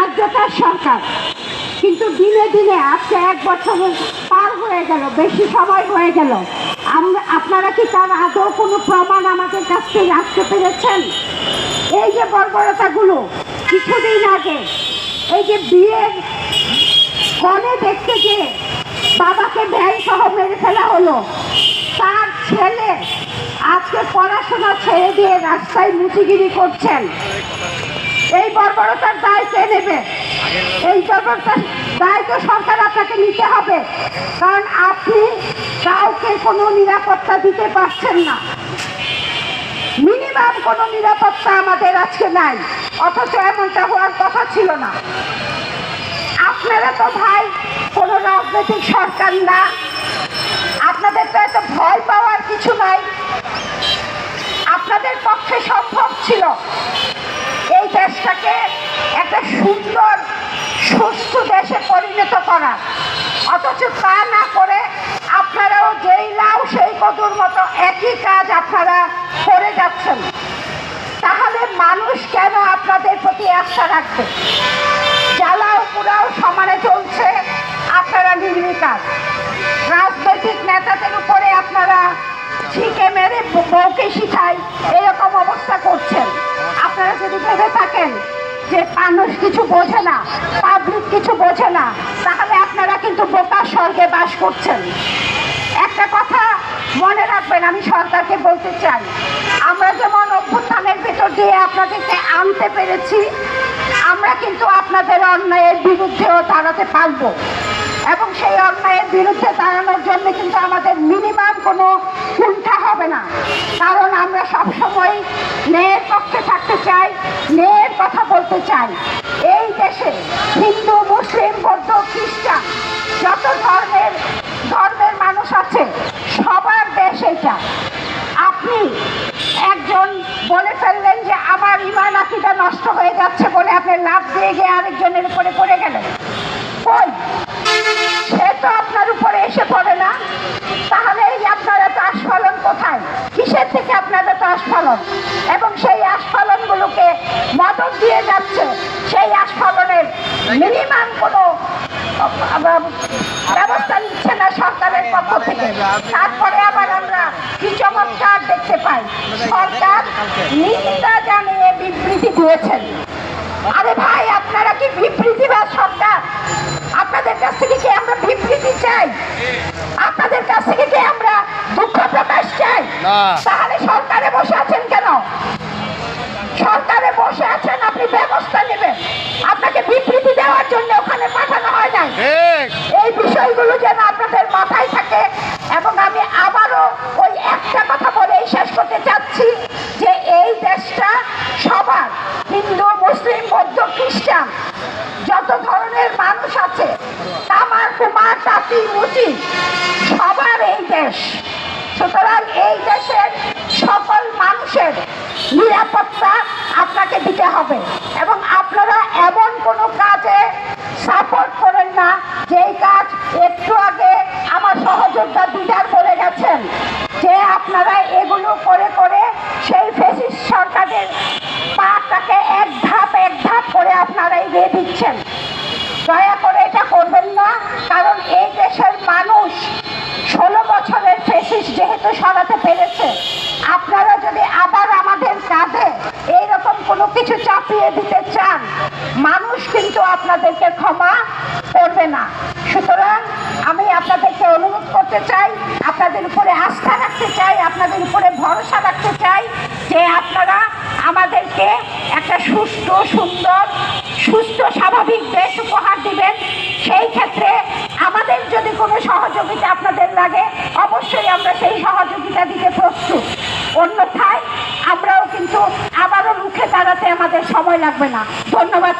ন্যায্যতার সরকার। কিন্তু দিনে দিনে আজকে এক বছর পার হয়ে গেল, বেশি সময় হয়ে গেল। আমরা আপনারা কি তার আদৌ কোনো প্রমাণ আমাদের কাছ থেকে রাখতে পেরেছেন? এই যে বর্বরতাগুলো কিছুদিন আগে, এই যে বিয়ের কনে দেখতে গিয়ে বাবাকে ভ্যান সহ মেরে ফেলা হলো, তার ছেলে আজকে পড়াশোনা ছেড়ে দিয়ে রাস্তায় মুচিগিরি করছেন। এই বর্বরতার দায় কে নেবে? এই বর্বরতার দায় তো সরকার আপনাকে নিতে হবে। কারণ আপনি কাউকে কোনো নিরাপত্তা দিতে পারছেন না। মিনিমাম কোনো নিরাপত্তা আমাদের আজকে নাই। অথচ এমনটা হওয়ার কথা ছিল না। আপনারা তো ভাই, কোনো রাজনৈতিক সরকার না। আপনাদের তো এত ভয় পাওয়ার কিছু নাই। আপনাদের পক্ষে সম্ভব ছিল। দেশটাকে একটা সুন্দর সুস্থ দেশে পরিণত করা। অথচ তা না করে আপনারাও যেই লাউ, সেই কদুর মতো একই কাজ আপনারা করে যাচ্ছেন। তাহলে মানুষ কেন আপনাদের প্রতি আস্থা রাখবে? জ্বালাও পুরাও সমানে চলছে আপনারা নির্বিকার। রাজনৈতিক নেতাদের উপরে আপনারা ছিকে মেরে বউকে শিখাই মানুষ কিছু বোঝে না পাবলিক কিছু বোঝে না, তাহলে আপনারা কিন্তু বোকার স্বর্গে বাস করছেন। একটা কথা মনে রাখবেন, আমি সরকারকে বলতে চাই, আমরা যেমন অভ্যুত্থানের ভেতর দিয়ে আপনাদেরকে আনতে পেরেছি, আমরা কিন্তু আপনাদের অন্যায়ের বিরুদ্ধেও দাঁড়াতে পারব। এবং সেই অন্যায়ের বিরুদ্ধে দাঁড়ানোর জন্য কিন্তু আমাদের মিনিমাম কোনো কুণ্ঠা হবে না। কারণ আমরা সবসময় ন্যায়ের পক্ষে থাকতে চাই ন্যায়ের বলতে চাই। এই দেশে হিন্দু, মুসলিম, বৌদ্ধ, খ্রিস্টান যত ধর্মের ধর্মের মানুষ আছে, সবার দেশ এটা আপনি একজন বলে ফেললেন যে আমার ইমান আকিটা নষ্ট হয়ে যাচ্ছে বলে আপনি লাভ দিয়ে গিয়ে আরেকজনের কিসের থেকে আপনাদের এত আস্ফলন? এবং সেই আস্ফলনগুলোকে মদত দিয়ে যাচ্ছে, সেই আস্ফলনের মিনিমাম কোনো ব্যবস্থা নিচ্ছে না সরকারের পক্ষ থেকে। তারপরে আবার আমরা কি চমৎকার দেখতে পাই। সরকার নিন্দা জানিয়ে বিবৃতি দিয়েছেন। আরে ভাই, আপনারা কি বিবৃতি বা সরকার? আপনাদের কাছ থেকে কি আমরা বিবৃতি চাই? তাহলে সরকারে বসে আছেন কেন? সরকারে বসে আছেন আপনি ব্যবস্থা নেবেন। আপনাকে বিবৃতি দেওয়ার জন্য ওখানে পাঠানো হয় নাই। এই বিষয়গুলো যেন আপনাদের মাথায় থাকে এবং আমি আবারও ওই একটা কথা বলে শেষ করতে চাচ্ছি যে এই দেশটা সবার হিন্দু মুসলিম বৌদ্ধ খ্রিস্টান যত ধরনের মানুষ আছে তামার কুমার তাঁতি মুচি সবার এই দেশ। সুতরাং এই দেশের সকল মানুষের নিরাপত্তা আপনাকে দিতে হবে। এবং আপনারা এমন কোনো কাজে সাপোর্ট করেন না, যেই কাজ একটু আগে আমার সহযোদ্ধা দিদার করে গেছেন, যে আপনারা এগুলো করে করে সেই ফেসিস সরকারের পাটাকে এক ধাপ এক ধাপ করে আপনারা এগিয়ে দিচ্ছেন। দয়া করে এটা করবেন দিতে চান, মানুষ কিন্তু আপনাদেরকে ক্ষমা করবে না। সুতরাং আমি আপনাদেরকে অনুরোধ করতে চাই, আপনাদের উপরে আস্থা রাখতে চাই, আপনাদের উপরে ভরসা রাখতে চাই যে আপনারা আমাদেরকে একটা সুস্থ, সুন্দর, সুস্থ, স্বাভাবিক দেশ উপহার দিবেন। সেই ক্ষেত্রে আমাদের যদি কোনো সহযোগিতা আপনাদের লাগে অবশ্যই আমরা সেই সহযোগিতা দিতে প্রস্তুত অন্যথায় আমরাও কিন্তু আবারও রুখে দাঁড়াতে আমাদের সময় লাগবে না। ধন্যবাদ